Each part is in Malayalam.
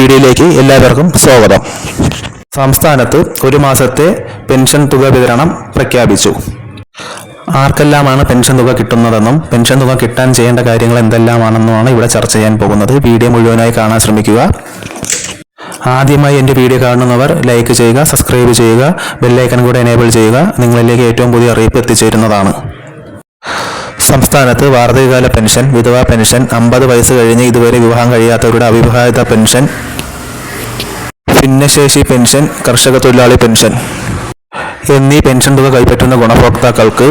വീഡിയോയിലേക്ക് എല്ലാവർക്കും സ്വാഗതം. സംസ്ഥാനത്ത് ഒരു മാസത്തെ പെൻഷൻ തുക വിതരണം പ്രഖ്യാപിച്ചു. ആർക്കെല്ലാമാണ് പെൻഷൻ തുക കിട്ടുന്നതെന്നും പെൻഷൻ തുക കിട്ടാൻ ചെയ്യേണ്ട കാര്യങ്ങൾ എന്തെല്ലാമാണെന്നുമാണ് ഇവിടെ ചർച്ച ചെയ്യാൻ പോകുന്നത്. വീഡിയോ മുഴുവനായി കാണാൻ ശ്രമിക്കുക. ആദ്യമായി എന്റെ വീഡിയോ കാണുന്നവർ ലൈക്ക് ചെയ്യുക സബ്സ്ക്രൈബ് ചെയ്യുക ബെല്ലൈക്കൺ കൂടെ എനേബിൾ ചെയ്യുക. നിങ്ങളിലേക്ക് ഏറ്റവും പുതിയ അറിയിപ്പ് എത്തിച്ചേരുന്നതാണ്. സംസ്ഥാനത്ത് വാർദ്ധക്യകാല പെൻഷൻ വിധവാ പെൻഷൻ അമ്പത് വയസ്സ് കഴിഞ്ഞ് ഇതുവരെ വിവാഹം കഴിയാത്തവരുടെ അവിവാഹിത പെൻഷൻ ഭിന്നശേഷി പെൻഷൻ കർഷക തൊഴിലാളി പെൻഷൻ എന്നീ പെൻഷൻ തുക കൈപ്പറ്റുന്ന ഗുണഭോക്താക്കൾക്ക്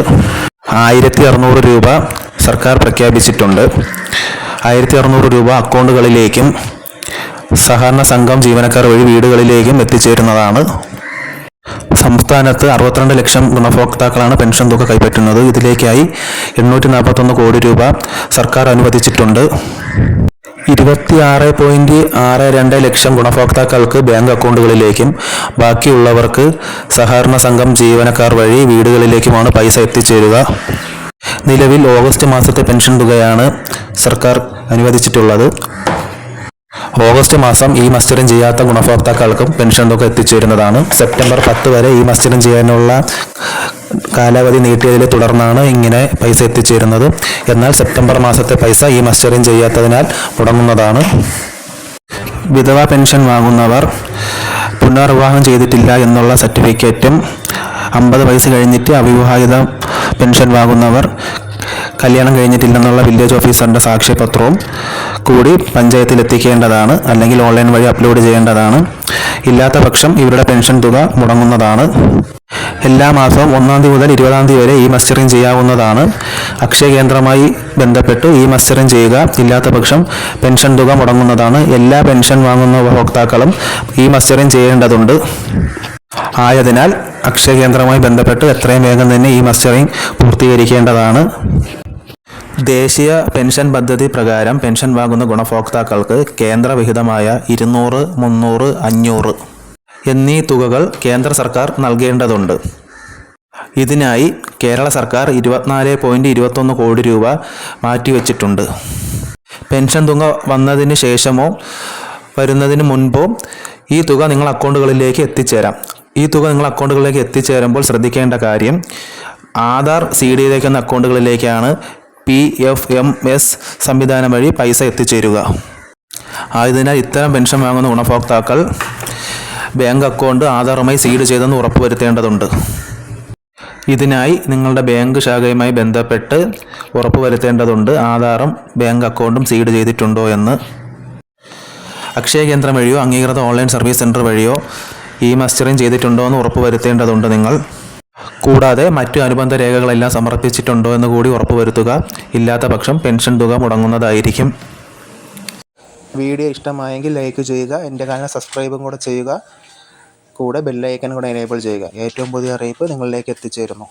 ആയിരത്തി അറുന്നൂറ് രൂപ സർക്കാർ പ്രഖ്യാപിച്ചിട്ടുണ്ട്. ആയിരത്തി അറുന്നൂറ് രൂപ അക്കൗണ്ടുകളിലേക്കും സഹകരണ സംഘം ജീവനക്കാർ വഴി വീടുകളിലേക്കും എത്തിച്ചേരുന്നതാണ് സംസ്ഥാനത്ത് അറുപത്തിരണ്ട് ലക്ഷം ഗുണഭോക്താക്കളാണ് പെൻഷൻ തുക കൈപ്പറ്റുന്നത്. ഇതിലേക്കായി എണ്ണൂറ്റി നാൽപ്പത്തൊന്ന് കോടി രൂപ സർക്കാർ അനുവദിച്ചിട്ടുണ്ട്. ഇരുപത്തിയാറ് പോയിന്റ് ആറ് രണ്ട് ലക്ഷം ഗുണഭോക്താക്കൾക്ക് ബാങ്ക് അക്കൗണ്ടുകളിലേക്കും ബാക്കിയുള്ളവർക്ക് സഹകരണ സംഘം ജീവനക്കാർ വഴി വീടുകളിലേക്കുമാണ് പൈസ എത്തിച്ചേരുക. നിലവിൽ ഓഗസ്റ്റ് മാസത്തെ പെൻഷൻ തുകയാണ് സർക്കാർ അനുവദിച്ചിട്ടുള്ളത്. ഓഗസ്റ്റ് മാസം ഈ മസ്റ്ററിങ് ചെയ്യാത്ത ഗുണഭോക്താക്കൾക്കും പെൻഷൻ തുക എത്തിച്ചേരുന്നതാണ്. സെപ്റ്റംബർ പത്ത് വരെ ഈ മസ്റ്ററിങ് ചെയ്യാനുള്ള കാലാവധി നീട്ടിയതിനെ തുടർന്നാണ് ഇങ്ങനെ പൈസ എത്തിച്ചേരുന്നത്. എന്നാൽ സെപ്റ്റംബർ മാസത്തെ പൈസ ഈ മസ്റ്ററിങ് ചെയ്യാത്തതിനാൽ മുടങ്ങുന്നതാണ്. വിധവ പെൻഷൻ വാങ്ങുന്നവർ പുനർവിവാഹം ചെയ്തിട്ടില്ല എന്നുള്ള സർട്ടിഫിക്കറ്റും അമ്പത് വയസ്സ് കഴിഞ്ഞിട്ട് അവിവാഹിത പെൻഷൻ വാങ്ങുന്നവർ കല്യാണം കഴിഞ്ഞിട്ടില്ലെന്നുള്ള വില്ലേജ് ഓഫീസറിന്റെ സാക്ഷ്യപത്രവും കൂടി പഞ്ചായത്തിൽ എത്തിക്കേണ്ടതാണ് അല്ലെങ്കിൽ ഓൺലൈൻ വഴി അപ്ലോഡ് ചെയ്യേണ്ടതാണ്. ഇല്ലാത്ത പക്ഷം ഇവരുടെ പെൻഷൻ തുക മുടങ്ങുന്നതാണ്. എല്ലാ മാസവും ഒന്നാം തീയതി മുതൽ ഇരുപതാം തീയതി വരെ ഈ മസ്റ്ററിങ് ചെയ്യാവുന്നതാണ്. അക്ഷയ കേന്ദ്രമായി ബന്ധപ്പെട്ട് ഈ മസ്റ്ററിങ് ചെയ്യുക ഇല്ലാത്ത പക്ഷം പെൻഷൻ തുക മുടങ്ങുന്നതാണ്. എല്ലാ പെൻഷൻ വാങ്ങുന്ന ഉപഭോക്താക്കളും ഈ മസ്റ്ററിങ് ചെയ്യേണ്ടതുണ്ട്. ആയതിനാൽ അക്ഷയ കേന്ദ്രവുമായി ബന്ധപ്പെട്ട് എത്രയും വേഗം തന്നെ ഈ മസ്റ്ററിങ് പൂർത്തീകരിക്കേണ്ടതാണ്. ദേശീയ പെൻഷൻ പദ്ധതി പ്രകാരം പെൻഷൻ വാങ്ങുന്ന ഗുണഭോക്താക്കൾക്ക് കേന്ദ്രവിഹിതമായ ഇരുന്നൂറ് മുന്നൂറ് അഞ്ഞൂറ് എന്നീ തുകകൾ കേന്ദ്ര സർക്കാർ നൽകേണ്ടതുണ്ട്. ഇതിനായി കേരള സർക്കാർ ഇരുപത്തിനാല് പോയിന്റ് ഇരുപത്തൊന്ന് കോടി രൂപ മാറ്റിവെച്ചിട്ടുണ്ട്. പെൻഷൻ തുക വന്നതിന് ശേഷമോ വരുന്നതിന് മുൻപോ ഈ തുക നിങ്ങൾ അക്കൗണ്ടുകളിലേക്ക് എത്തിച്ചേരാം. ഈ തുക നിങ്ങൾ അക്കൗണ്ടുകളിലേക്ക് എത്തിച്ചേരുമ്പോൾ ശ്രദ്ധിക്കേണ്ട കാര്യം ആധാർ സീഡ് ചെയ്തേക്കുന്ന അക്കൗണ്ടുകളിലേക്കാണ് പി എഫ് എം എസ് സംവിധാനം വഴി പൈസ എത്തിച്ചേരുക. ആയതിനാൽ ഇത്തരം പെൻഷൻ വാങ്ങുന്ന ഗുണഭോക്താക്കൾ ബാങ്ക് അക്കൗണ്ട് ആധാറുമായി സീഡ് ചെയ്തെന്ന് ഉറപ്പുവരുത്തേണ്ടതുണ്ട്. ഇതിനായി നിങ്ങളുടെ ബാങ്ക് ശാഖയുമായി ബന്ധപ്പെട്ട് ഉറപ്പുവരുത്തേണ്ടതുണ്ട്. ആധാറും ബാങ്ക് അക്കൗണ്ടും സീഡ് ചെയ്തിട്ടുണ്ടോ എന്ന്. അക്ഷയ കേന്ദ്രം വഴിയോ അംഗീകൃത ഓൺലൈൻ സർവീസ് സെന്റർ വഴിയോ ഈ മസ്റ്ററിങ് ചെയ്തിട്ടുണ്ടോ എന്ന് ഉറപ്പുവരുത്തേണ്ടതുണ്ട് നിങ്ങൾ. കൂടാതെ മറ്റു അനുബന്ധ രേഖകളെല്ലാം സമർപ്പിച്ചിട്ടുണ്ടോ എന്ന് കൂടി ഉറപ്പുവരുത്തുക. ഇല്ലാത്ത പക്ഷം പെൻഷൻ തുക മുടങ്ങുന്നതായിരിക്കും. വീഡിയോ ഇഷ്ടമായെങ്കിൽ ലൈക്ക് ചെയ്യുക എന്റെ ചാനൽ സബ്സ്ക്രൈബും കൂടെ ചെയ്യുക കൂടെ ബെല്ലൈക്കൻ കൂടെ എനേബിൾ ചെയ്യുക. ഏറ്റവും പുതിയ അറിയിപ്പ് നിങ്ങളിലേക്ക് എത്തിച്ചേരുന്നു.